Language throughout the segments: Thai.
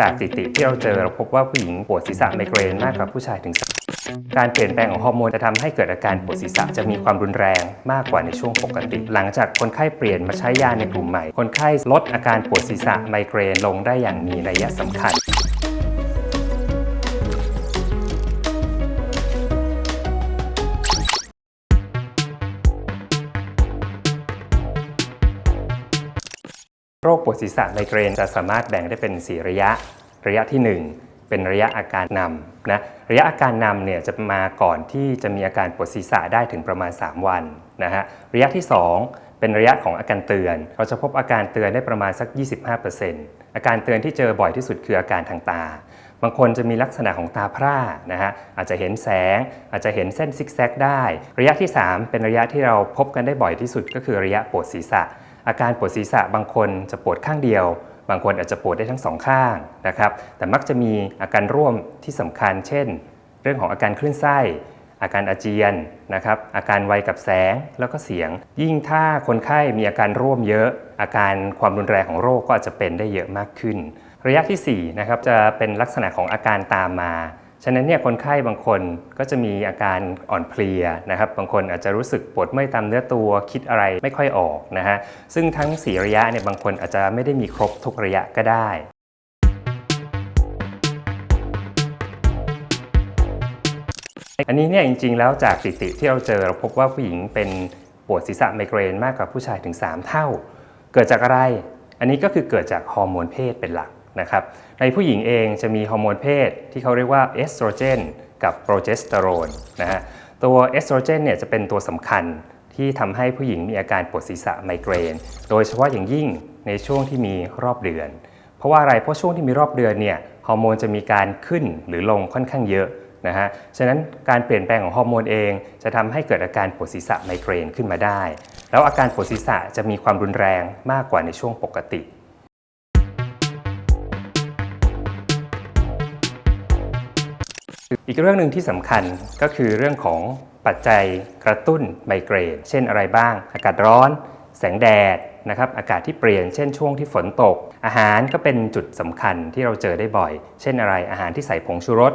จากสถิติที่เราเจอเราพบว่าผู้หญิงปวดศีรษะไมเกรนมากกว่าผู้ชายถึงสามการเปลี่ยนแปลงของฮอร์โมนจะทำให้เกิดอาการปวดศีรษะจะมีความรุนแรงมากกว่าในช่วงปกติ หลังจากคนไข้เปลี่ยนมาใช้ยาในกลุ่มใหม่ คนไข้ลดอาการปวดศีรษะไมเกรนลงได้อย่างมีนัยสำคัญ โรคปวดศีรษะไมเกรนจะสามารถแบ่งได้เป็น 4 ระยะ ระยะทีหนึ่1 เป็นระยะอาการนำนะระยะอาการนำเนี่ยจะมาก่อนที่จะมีอาการปวดศีรษะได้ถึงประมาณ 3 วันนะฮะระยะที่ 2 เป็นระยะของอาการเตือน เราจะพบอาการเตือนได้ประมาณสัก 25%อาการเตือนที่เจอบ่อยที่สุดคืออาการทางตา บางคนจะมีลักษณะของตาพร่านะฮะอาจจะเห็นแสง อาจจะเห็นเส้นซิกแซกได้ ระยะที่ 3 เป็นระยะที่เราพบกันได้บ่อยที่สุดก็คือระยะปวดศีรษะ อาการปวดศีรษะบางคนจะปวดข้างเดียวบางคนอาจจะปวดได้ทั้งสองข้างนะครับ แต่มักจะมีอาการร่วมที่สำคัญ เช่น เรื่องของอาการคลื่นไส้ อาการอาเจียนนะครับอาการไวกับแสงแล้วก็เสียง ยิ่งถ้าคนไข้มีอาการร่วมเยอะ อาการความรุนแรงของโรคก็อาจจะเป็นได้เยอะมากขึ้น ระยะที่4นะครับจะเป็นลักษณะของอาการตามมาฉะนั้นเนี่ยคนไข้บางคนก็จะมีอาการอ่อนเพลียนะครับ บางคนอาจจะรู้สึกปวดเมื่อยตามเนื้อตัวคิดอะไรไม่ค่อยออกนะฮะซึ่งทั้ง 4 ระยะเนี่ยบางคนอาจจะไม่ได้มีครบทุกระยะก็ได้ อันนี้เนี่ยจริงๆ แล้วจากสถิติที่เราเจอเราพบว่าผู้หญิงเป็นปวดศีรษะไมเกรนมากกว่าผู้ชายถึง 3 เท่า เกิดจากอะไร อันนี้ก็คือเกิดจากฮอร์โมนเพศเป็นหลักนะครับ ในผู้หญิงเองจะมีฮอร์โมนเพศที่เขาเรียกว่าเอสโตรเจนกับโปรเจสเตอโรนนะฮะ ตัวเอสโตรเจนเนี่ยจะเป็นตัวสำคัญที่ทำให้ผู้หญิงมีอาการปวดศีรษะไมเกรน โดยเฉพาะอย่างยิ่งในช่วงที่มีรอบเดือน เพราะว่าอะไร เพราะช่วงที่มีรอบเดือนเนี่ยฮอร์โมนจะมีการขึ้นหรือลงค่อนข้างเยอะ นะฮะ ฉะนั้นการเปลี่ยนแปลงของฮอร์โมนเองจะทำให้เกิดอาการปวดศีรษะไมเกรนขึ้นมาได้ แล้วอาการปวดศีรษะจะมีความรุนแรงมากกว่าในช่วงปกติอีกเรื่องหนึ่งที่สำคัญก็คือเรื่องของปัจจัยกระตุ้นไมเกรน เช่นอะไรบ้าง อากาศร้อน แสงแดดนะครับอากาศที่เปลี่ยน เช่นช่วงที่ฝนตก อาหารก็เป็นจุดสำคัญที่เราเจอได้บ่อย เช่นอะไรอาหารที่ใส่ผงชูรส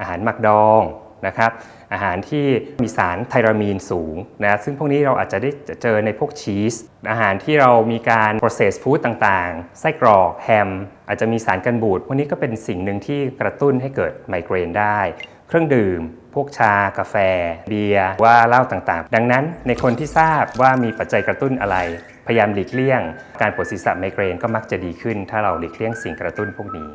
อาหารหมักดองนะครับอาหารที่มีสารไทรามีนสูงนะซึ่งพวกนี้เราอาจจะได้เจอในพวกชีส อาหารที่เรามีการ process food ต่างๆ ไส้กรอกแฮม อาจจะมีสารกันบูด พวกนี้ก็เป็นสิ่งหนึ่งที่กระตุ้นให้เกิดไมเกรนได้ เครื่องดื่ม พวกชา กาแฟ เบียร์ว่าเหล้าต่างๆ ดังนั้นในคนที่ทราบว่ามีปัจจัยกระตุ้นอะไร พยายามหลีกเลี่ยง การปวดศีรษะไมเกรนก็มักจะดีขึ้น ถ้าเราหลีกเลี่ยงสิ่งกระตุ้นพวกนี้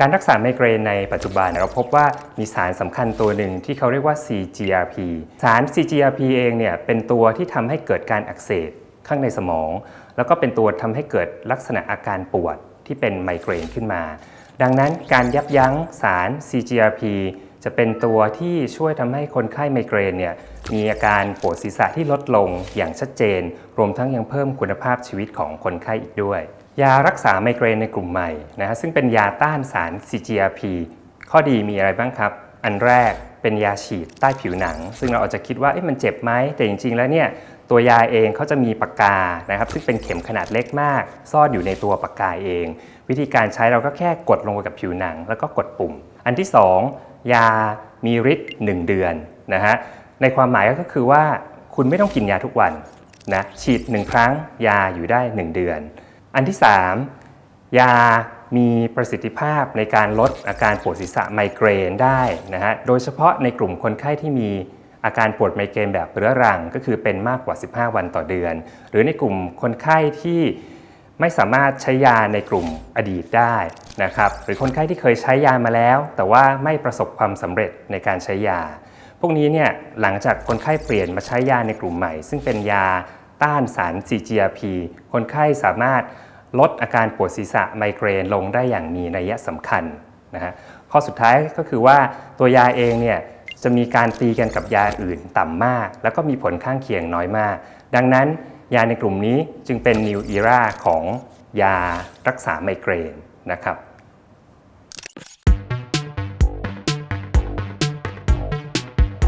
การรักษาไมเกรนในปัจจุบันเราพบว่ามีสารสำคัญตัวหนึ่งที่เขาเรียกว่า CGRP สาร CGRP เองเนี่ยเป็นตัวที่ทำให้เกิดการอักเสบข้างในสมอง แล้วก็เป็นตัวทำให้เกิดลักษณะอาการปวดที่เป็นไมเกรนขึ้นมา ดังนั้นการยับยั้งสาร CGRP จะเป็นตัวที่ช่วยทำให้คนไข้ไมเกรนเนี่ยมีอาการปวดศีรษะที่ลดลงอย่างชัดเจน รวมทั้งยังเพิ่มคุณภาพชีวิตของคนไข้อีกด้วย ยารักษาไมเกรนในกลุ่มใหม่นะฮะซึ่งเป็นยาต้านสาร CGRP ข้อดีมีอะไรบ้างครับ อันแรกเป็นยาฉีดใต้ผิวหนัง ซึ่งเราอาจจะคิดว่าเอ๊ะมันเจ็บไหมแต่จริง ๆ แล้วเนี่ยตัวยาเองเขาจะมีปากกานะครับซึ่งเป็นเข็มขนาดเล็กมาก ซ่อนอยู่ในตัวปากกาเอง วิธีการใช้เราก็แค่กดลงไปกับผิวหนัง แล้วก็กดปุ่ม อันที่ 2 ยามีฤทธิ์1เดือนนะฮะในความหมายก็คือว่าคุณไม่ต้องกินยาทุกวันนะฉีด 1 ครั้งยาอยู่ได้ 1 เดือน อันที่ 3 ยามีประสิทธิภาพในการลดอาการปวดศีรษะไมเกรนได้นะฮะ โดยเฉพาะในกลุ่มคนไข้ที่มีอาการปวดไมเกรนแบบเรื้อรัง ก็คือเป็นมากกว่า 15 วันต่อเดือน หรือในกลุ่มคนไข้ที่ไม่สามารถใช้ยาในกลุ่มอดีตได้นะครับหรือคนไข้ที่เคยใช้ยามาแล้ว แต่ว่าไม่ประสบความสำเร็จในการใช้ยา พวกนี้เนี่ยหลังจากคนไข้เปลี่ยนมาใช้ยาในกลุ่มใหม่ ซึ่งเป็นยา ต้านสาร CGRP คนไข้สามารถลดอาการปวดศีรษะไมเกรนลงได้อย่างมีนัยสำคัญนะฮะข้อสุดท้ายก็คือว่าตัวยาเองเนี่ยจะมีการตีกันกับยาอื่นต่ำมาก แล้วก็มีผลข้างเคียงน้อยมาก ดังนั้นยาในกลุ่มนี้จึงเป็น New Era ของยารักษาไมเกรนนะครับ